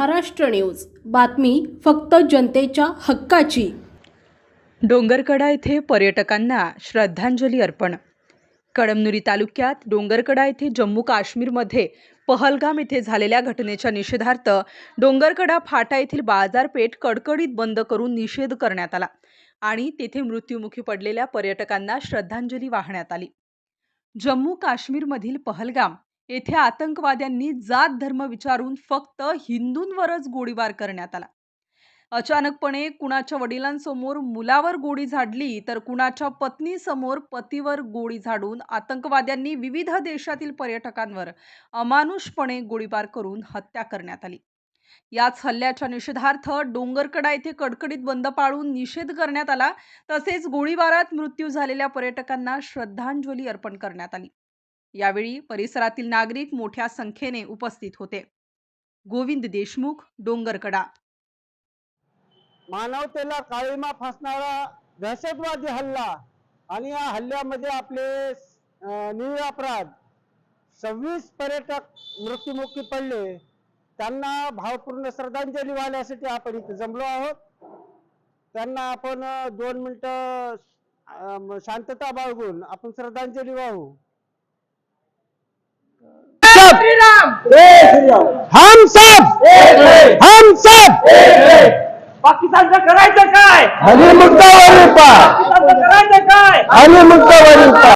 Maharashtra news. बातमी फक्त जनतेच्या हक्काची. डोंगरकडा येथे पर्यटकांना श्रद्धांजली अर्पण. कळमनुरी तालुक्यात डोंगरकडा येथे जम्मू काश्मीरमध्ये पहलगाम येथे झालेल्या घटनेच्या निषेधार्थ डोंगरकडा फाटा येथील बाजारपेठ कडकडीत बंद करून निषेध करण्यात आला आणि तेथे मृत्युमुखी पडलेल्या पर्यटकांना श्रद्धांजली वाहण्यात आली. जम्मू काश्मीरमधील पहलगाम येथे आतंकवाद्यांनी जात धर्म विचारून फक्त हिंदूंवरच गोळीबार करण्यात आला. अचानकपणे कुणाच्या वडिलांसमोर मुलावर गोळी झाडली तर कुणाच्या पत्नीसमोर पतीवर गोळी झाडून आतंकवाद्यांनी विविध देशातील पर्यटकांवर अमानुषपणे गोळीबार करून हत्या करण्यात आली. याच हल्ल्याच्या निषेधार्थ डोंगरकडा येथे कडकडीत बंद पाळून निषेध करण्यात आला. तसेच गोळीबारात मृत्यू झालेल्या पर्यटकांना श्रद्धांजली अर्पण करण्यात आली. यावेळी परिसरातील नागरिक मोठ्या संख्येने उपस्थित होते. गोविंद देशमुख डोंगरकडा. मानवतेला काळीमा फासणारा दहशतवादी हल्ला आणि या हल्ल्यामध्ये आपले अं, सव्वीस पर्यटक मृत्युमुखी पडले. त्यांना भावपूर्ण श्रद्धांजली वाहण्यासाठी आपण इथे जमलो आहोत. त्यांना आपण दोन मिनिटं अं, शांतता बाळगून आपण श्रद्धांजली वाहू. हम सब हम सब पाकिस्तानचं करायचं काय? हनी मुक्तावरी पा पाकिस्तानचं करायचं काय? हनी मुक्तावरी पा